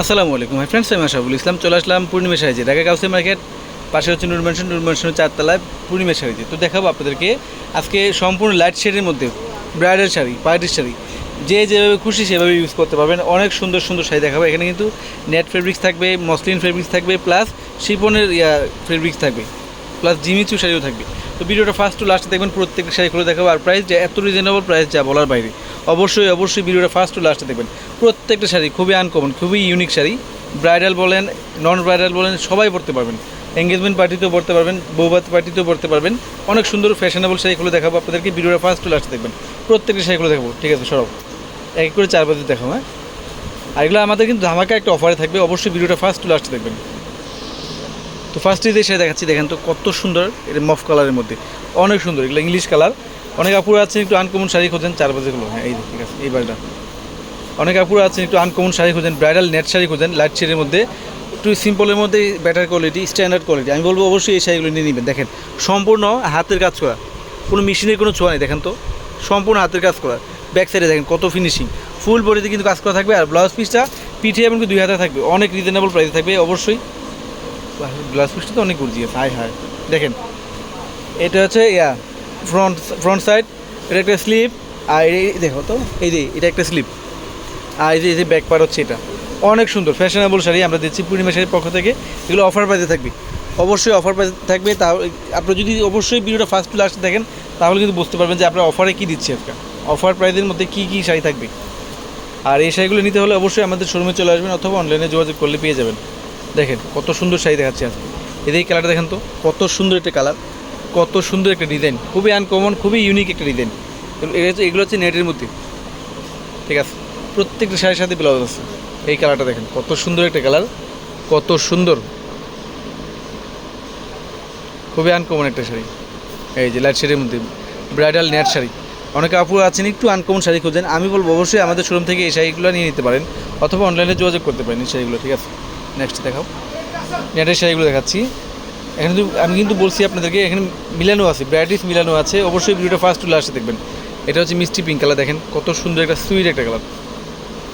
আসসালামু আলাইকুম hi friends আমি আশাফুল ইসলাম। চলে আসলাম পূর্ণিমা সাইজে ঢাকা কাউসি মার্কেট পাশে হচ্ছে নুর ম্যানশন নুর চারতলায় পূর্ণিমা সাইজে তো দেখাবো আপনাদেরকে আজকে সম্পূর্ণ লাইট শেডের মধ্যে ব্রাইডাল শাড়ি পার্টির শাড়ি। যে যেভাবে খুশি সেভাবে ইউজ করতে পারবেন। অনেক সুন্দর সুন্দর শাড়ি দেখাবো। এখানে কিন্তু নেট ফেব্রিক্স থাকবে মসলিন ফেব্রিক্স থাকবে প্লাস শিপনের ইয়া ফেব্রিক্স থাকবে প্লাস জিমিচু শাড়িও থাকবে। তো ভিডিওটা ফার্স্ট টু লাস্টে দেখবেন, প্রত্যেকটা শাড়ি খুলে দেখাবো। আর প্রাইস যা এত রিজনেবল প্রাইস যা বলার বাইরে। অবশ্যই অবশ্যই ভিডিওটা ফার্স্ট টু লাস্টে দেখবেন। প্রত্যেকটা শাড়ি খুবই আনকমন খুবই ইউনিক শাড়ি। ব্রাইডাল বলেন নন ব্রাইডাল বলেন, সবাই পরতে পারবেন। এঙ্গেজমেন্ট পার্টিতেও পড়তে পারবেন বৌভাত পার্টিতেও পড়তে পারবেন। অনেক সুন্দর ফ্যাশনেবল শাড়িগুলো দেখাবো আপনাদেরকে, ভিডিওটা ফার্স্ট টু লাস্টে দেখবেন। প্রত্যেকটা শাড়িগুলো দেখাবো, ঠিক আছে সরব এক এক করে চার বাজে দেখাবো হ্যাঁ? আর এগুলো আমাদের কিন্তু ধামাকা একটা অফারে থাকবে, অবশ্যই ভিডিওটা ফার্স্ট টু লাস্টে দেখবেন। তো ফার্স্টে যে শাড়ি দেখাচ্ছি, দেখেন তো কত সুন্দর, এটা মফ কালারের মধ্যে। অনেক সুন্দর, এগুলো ইংলিশ কালার অনেক আপুরা আছেন, একটু আনকমন শাড়ি খোঁজেন, চার বাজেগুলো হ্যাঁ এই ঠিক আছে, এই বাড়িটা অনেক আপুরা আছেন, একটু আনকমন শাড়ি খোঁজেন ব্রাইডাল নেট শাড়ি খোঁজেন লাইট শেডের মধ্যে। একটু সিম্পলের মধ্যে বেটার কোয়ালিটি স্ট্যান্ডার্ড কোয়ালিটি আমি বলব অবশ্যই এই শাড়িগুলো নিয়ে নেবেন। দেখেন, সম্পূর্ণ হাতের কাজ করা। কোনো মেশিনের কোনো ছোঁয়া নেই, দেখেন তো। সম্পূর্ণ হাতের কাজ করা। ব্যাক সাইডে দেখেন, কত ফিনিশিং ফুল বডিতে কিন্তু কাজ করা থাকবে, আর ব্লাউজ পিসটা পিঠে এবং দুই হাতে থাকবে। অনেক রিজনেবল প্রাইসে থাকবে, অবশ্যই। ব্লাউজ পিসটা তো অনেক গর্জিয়াস। হাই হাই দেখেন, এটা হচ্ছে, ইয়া ফ্রন্ট ফ্রন্ট সাইড এটা একটা স্লিপ আর এই দেখো তো, এই যে, এটা একটা স্লিপ আর এই যে এই যে ব্যাক পার হচ্ছে এটা। অনেক সুন্দর ফ্যাশনেবল শাড়ি আমরা দিচ্ছি পূর্ণিমা শাড়ির পক্ষ থেকে। এগুলো অফার প্রাইসে থাকবে। অবশ্যই অফার প্রাইস থাকবে। তা আপনি যদি অবশ্যই ভিডিওটা ফার্স্ট টু লাস্টে দেখেন, তাহলে কিন্তু বুঝতে পারবেন যে আপনার অফারে কী দিচ্ছি আজকে। অফার প্রাইসের মধ্যে কী কী শাড়ি থাকবে। আর এই শাড়িগুলো নিতে হলে অবশ্যই আমাদের শোরুমে চলে আসবেন অথবা অনলাইনে যোগাযোগ করলে পেয়ে যাবেন। দেখেন কত সুন্দর শাড়ি দেখাচ্ছে আজকে। এদের এই কালারটা দেখেন তো, কত সুন্দর একটা কালার কত সুন্দর একটা ডিজাইন, খুবই আনকমন খুবই ইউনিক একটা ডিজাইন। এগুলো হচ্ছে নেটের মধ্যে। ঠিক আছে? প্রত্যেকটা শাড়ির সাথে ব্লাউজ আছে। এই কালারটা দেখেন, কত সুন্দর একটা কালার কত সুন্দর। খুবই আনকমন একটা শাড়ি। এই যে লাইট শাড়ির মধ্যে ব্রাইডাল নেট শাড়ি। অনেকে আপু আছেন, একটু আনকমন শাড়ি খোঁজেন। আমি বলব, অবশ্যই আমাদের শোরুম থেকে এই শাড়িগুলো নিয়ে নিতে পারেন, অথবা অনলাইনে যোগাযোগ করতে পারেন এই শাড়িগুলো, ঠিক আছে? নেক্সট দেখাও। নেটের শাড়িগুলো দেখাচ্ছি। এখানে আমি কিন্তু বলছি আপনাদেরকে, এখানে মিলানো আছে ব্রাইটিস মিলানো আছে। অবশ্যই ভিডিওটা ফার্স্ট টু লাস্টে দেখবেন। এটা হচ্ছে মিষ্টি পিঙ্ক কালার দেখেন কত সুন্দর একটা সুইট একটা কালার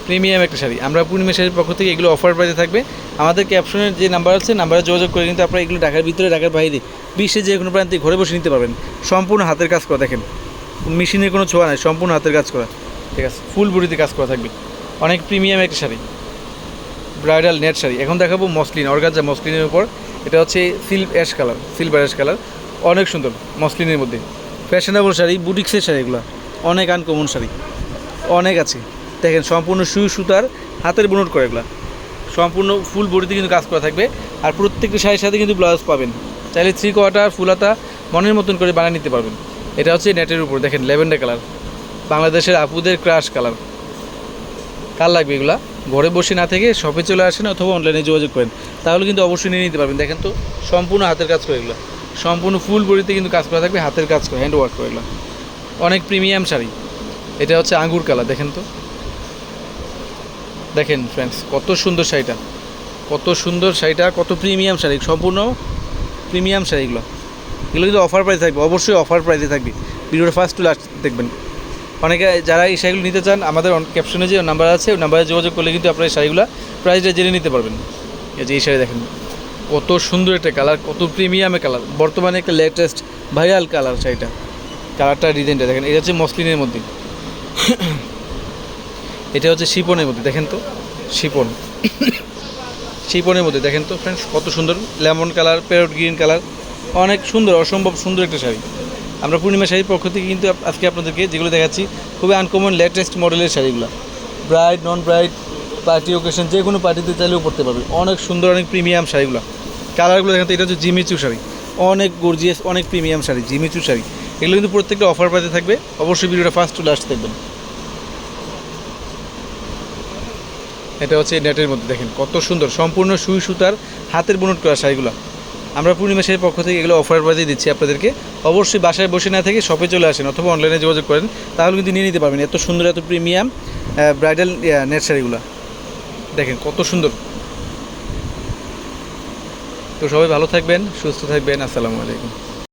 প্রিমিয়াম একটা শাড়ি। আমরা পূর্ণিমা শাড়ির পক্ষ থেকে এগুলো অফার প্রাইসে থাকবে। আমাদের ক্যাপশনের যে নাম্বার আছে নাম্বারে যোগাযোগ করে কিন্তু আপনারা এগুলো ঢাকার ভিতরে, ঢাকার বাইরে, বিশ্বের যে কোনো প্রান্তে ঘরে বসে নিতে পারবেন। সম্পূর্ণ হাতের কাজ করা, দেখেন। মেশিনের কোনো ছোঁয়া নাই, সম্পূর্ণ হাতের কাজ করা। ঠিক আছে ফুল বডিতে কাজ করা থাকবে। অনেক প্রিমিয়াম একটা শাড়ি। Bridal net sari. এখন দেখাবো মসলিন অর্গানজা মসলিনের উপর। এটা হচ্ছে silk ash colour, silver ash colour. অনেক সুন্দর, মসলিনের মধ্যে। ফ্যাশনেবল শাড়ি বুটিক্সের শাড়ি এগুলো। অনেক আনকমন শাড়ি। অনেক আছে। দেখেন, সম্পূর্ণ সুই সুতার, হাতের বুনট করে এগুলো। সম্পূর্ণ ফুল বডিতে কিন্তু কাজ করা থাকবে। আর প্রত্যেকটি শাড়ির সাথে কিন্তু ব্লাউজ পাবেন। চাইলে থ্রি কোয়ার্টার ফুলাতা মনের মতন করে বানিয়ে নিতে পারবেন। এটা হচ্ছে নেটের উপর, দেখেন ল্যাভেন্ডার কালার বাংলাদেশের আপুদের ক্রাশ কালার কার লাগবে এগুলা? ঘরে বসে না থেকে শপে চলে আসেন অথবা অনলাইনে যোগাযোগ করেন। তাহলে কিন্তু অবশ্যই নিয়ে নিতে পারবেন। দেখেন তো, সম্পূর্ণ হাতের কাজ করে এগুলো। সম্পূর্ণ ফুল বডিতে কিন্তু কাজ করা থাকবে, হাতের কাজ করে হ্যান্ড ওয়ার্ক করে এগুলো। অনেক প্রিমিয়াম শাড়ি। এটা হচ্ছে আঙ্গুর কালার, দেখেন তো। দেখেন ফ্রেন্ডস কত সুন্দর শাড়িটা। কত সুন্দর শাড়িটা, কত প্রিমিয়াম শাড়ি। সম্পূর্ণ প্রিমিয়াম শাড়িগুলো এগুলো। কিন্তু অফার প্রাইস থাকবে, অবশ্যই অফার প্রাইসে থাকবে। ভিডিওটা ফার্স্ট টু লাস্ট দেখবেন। অনেকে যারা এই শাড়িগুলো নিতে চান, আমাদের ক্যাপশনে যে নাম্বার আছে, ওই নাম্বারে যোগাযোগ করলে কিন্তু আপনারা এই শাড়িগুলো প্রাইসটা জেনে নিতে পারবেন। এই যে এই শাড়ি দেখেন, কত সুন্দর একটা কালার কত প্রিমিয়ামের কালার বর্তমানে একটা লেটেস্ট ভাইরাল কালার শাড়িটা। কালারটা ডিজাইনটা দেখেন, এটা হচ্ছে মসলিনের মধ্যে। এটা হচ্ছে শিপনের মধ্যে, দেখেন তো, শিপন। শিপনের মধ্যে, দেখেন তো ফ্রেন্ডস কত সুন্দর lemon colour parrot green colour অনেক সুন্দর, অসম্ভব সুন্দর একটা শাড়ি। আমরা পূর্ণিমা শাড়ির পক্ষ থেকে কিন্তু আজকে আপনাদেরকে যেগুলো দেখাচ্ছি, খুবই আনকমন লেটেস্ট মডেলের শাড়িগুলো। Bright non bright party occasion যে কোনো পার্টিতে চাইলেও পড়তে পারবে। অনেক সুন্দর, অনেক প্রিমিয়াম শাড়িগুলো। কালারগুলো দেখেন তো, এটা হচ্ছে জিমিচু শাড়ি। অনেক গর্জিয়াস অনেক প্রিমিয়াম শাড়ি, জিমিচু শাড়ি। এগুলো কিন্তু প্রত্যেকটা অফার প্রাইসে থাকবে। অবশ্যই ভিডিওটা ফার্স্ট টু লাস্ট দেখবেন। এটা হচ্ছে নেটের মধ্যে, দেখেন কত সুন্দর, সম্পূর্ণ সুই সুতার হাতের বুনট করা শাড়িগুলো। আমরা পূর্ণিমা শাড়ির পক্ষ থেকে এগুলো অফার বাজে দিচ্ছি আপনাদেরকে। অবশ্যই বাসায় বসে না থেকে শপে চলে আসেন অথবা অনলাইনে যোগাযোগ করেন, তাহলে কিন্তু নিয়ে নিতে পারবেন। এত সুন্দর, এত প্রিমিয়াম ব্রাইডাল নেট দেখেন কত সুন্দর। তো সবাই ভালো থাকবেন, সুস্থ থাকবেন, আসসালামু আলাইকুম।